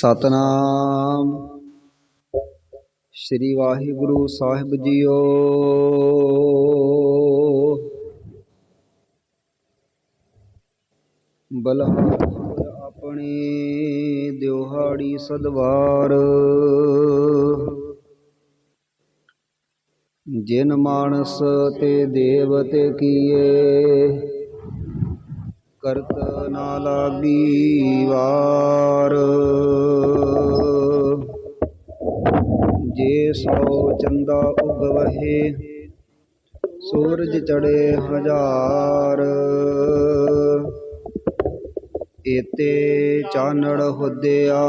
ਸਤਨਾਮ। ਸ੍ਰੀ ਵਾਹਿਗੁਰੂ ਸਾਹਿਬ ਜੀਓ। ਬਲਹਾਰ ਆਪਣੇ ਦਿਵਹਾੜੀ ਸਦਵਾਰ। ਜਿਨ ਮਾਨਸ ਤੇ ਦੇਵਤੇ ਕੀਏ, ਕਰਤ ਨਾ ਲਾਗੀ ਵਾਰ। ਸੋ ਚੰਦਾ ਉਗਵਹਿ, ਸੂਰਜ ਚੜੇ ਹਜ਼ਾਰ। ਏਤੇ ਚਾਨੜ ਹੁਦਿਆ,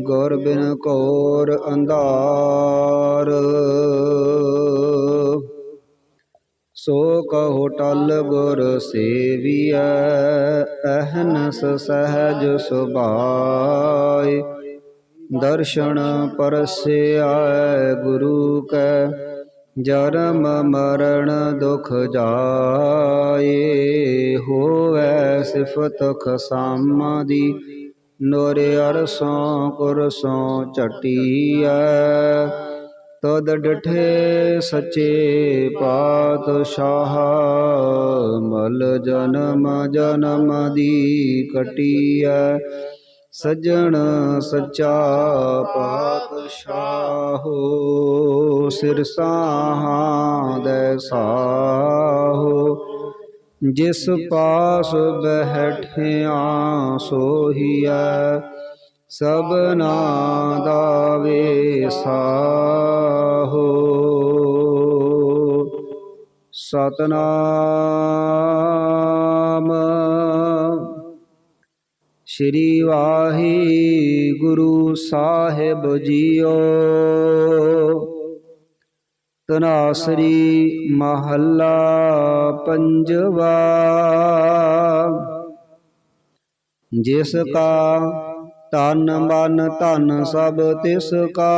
ਗੁਰ ਬਿਨ ਘੋਰ ਅੰਧਾਰ। ਸੋ ਕਹੋ ਟਲ ਗੁਰ ਸੇਵੀਐ, ਅਹਨਸ ਸਹਿਜ ਸੁਭਾਇ ਦਰਸ਼ਨ ਪਰਸਿਆ ਗੁਰੂ ਕੈ ਜਰਮ ਮਰਨ ਦੁਖ ਜਾਏ, ਹੋਵੈ ਸਿਫਤ ਖਸਾਮਾ ਦੀ, ਨੋਰੇ ਅਰਸੋਂ ਕੁਰਸੋਂ ਝਟੀਐ। ਤਦ ਡਠੇ ਸੱਚੇ ਪਾਤਸ਼ਾਹ, ਮਲ ਜਨਮ ਜਨਮ ਦੀ ਕਟੀਐ ਸੱਜਣ ਸੱਚਾ ਪਾਤਸ਼ਾਹੋ, ਸਿਰ ਸਾਹਾਂ ਦੇ ਸਾਹੋ। ਜਿਸ ਪਾਸ ਬਹਿਠਿਆ ਸੋਹੀਐ ਸਭਨਾ ਦਾ ਵੇਸਾਹੋ ਸਤਨਾਮ ਸ਼੍ਰੀ ਵਾਹਿਗੁਰੂ ਸਾਹਿਬ ਜੀਓ। ਤਨਾਸਰੀ ਮਹੱਲਾ ਪੰਜਵਾ। ਜਿਸ ਕਾ ਤਨ ਮਨ ਧਨ ਸਭ ਤਿਸ ਕਾ,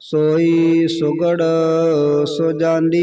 ਸੋਈ ਸੁਗੜ ਸੁਜਾਨੀ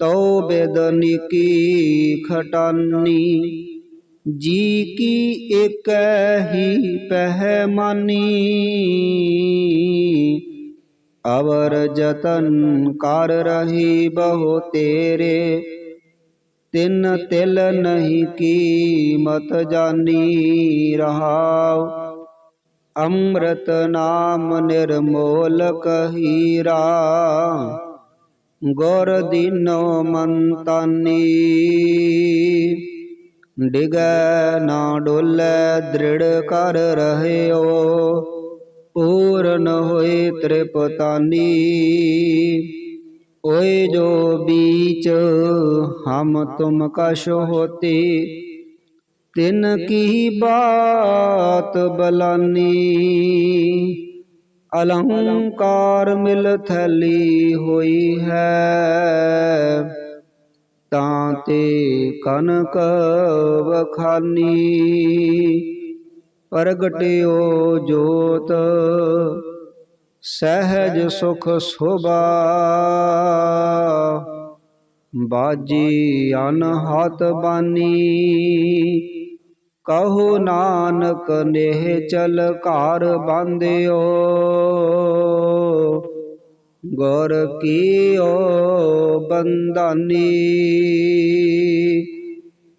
तो बेदनिकी खटानी, जी की एक ही पहमानी। अवर जतन कर रही बहु तेरे, तिन तिल नहीं की मत जानी रहा अमृत नाम निर्मोल कहीरा ਗੁਰ ਦੀਨੋ ਮੰਤਾਨੀ ਡਿਗੈ ਨਾ ਡੋਲੇ ਦ੍ਰਿੜ ਕਰ ਰਹਿਓ ਪੂਰਨ ਹੋਏ ਤ੍ਰਿਪਤਾਨੀ ओए जो बीच हम तुम कश होते तिन की बात बलानी ਅਲੰਕਾਰ ਮਿਲ ਥੈਲੀ ਹੋਈ ਹੈ। ਤਾਂ ਤੇ ਕਨਕ ਵਖਾਨੀ, ਪ੍ਰਗਟਿਓ ਜੋਤ, ਸਹਿਜ ਸੁਖ ਸੁਭਾ। ਬਾਜੀ ਅਨਹਤ ਬਾਨੀ ਕਹੋ ਨਾਨਕ ਨੇਹ ਚਲ ਘਰ ਬਾਂਧਿਓ। ਗੁਰ ਕੀਓ ਬੰਦਾਨੀ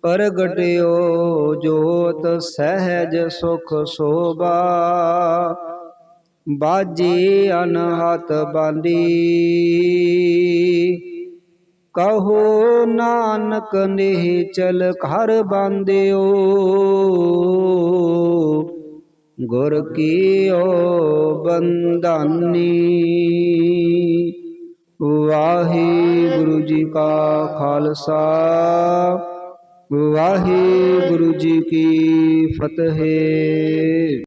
ਪ੍ਰਗਟਿਓ ਜੋਤ ਸਹਿਜ ਸੁਖ ਸੋਭਾ। ਬਾਜੀ ਅਨਹਤ ਬਾਂਦੀ ਕਹੋ ਨਾਨਕ ਨੇ ਚਲ ਘਰ ਬਾਂਧਿਓ ਗੁਰ ਕੀਓ ਬੰਦਾਨੀ ਵਾਹਿਗੁਰੂ ਜੀ ਕਾ ਖਾਲਸਾ। ਵਾਹਿਗੁਰੂ ਜੀ ਕੀ ਫਤਿਹ।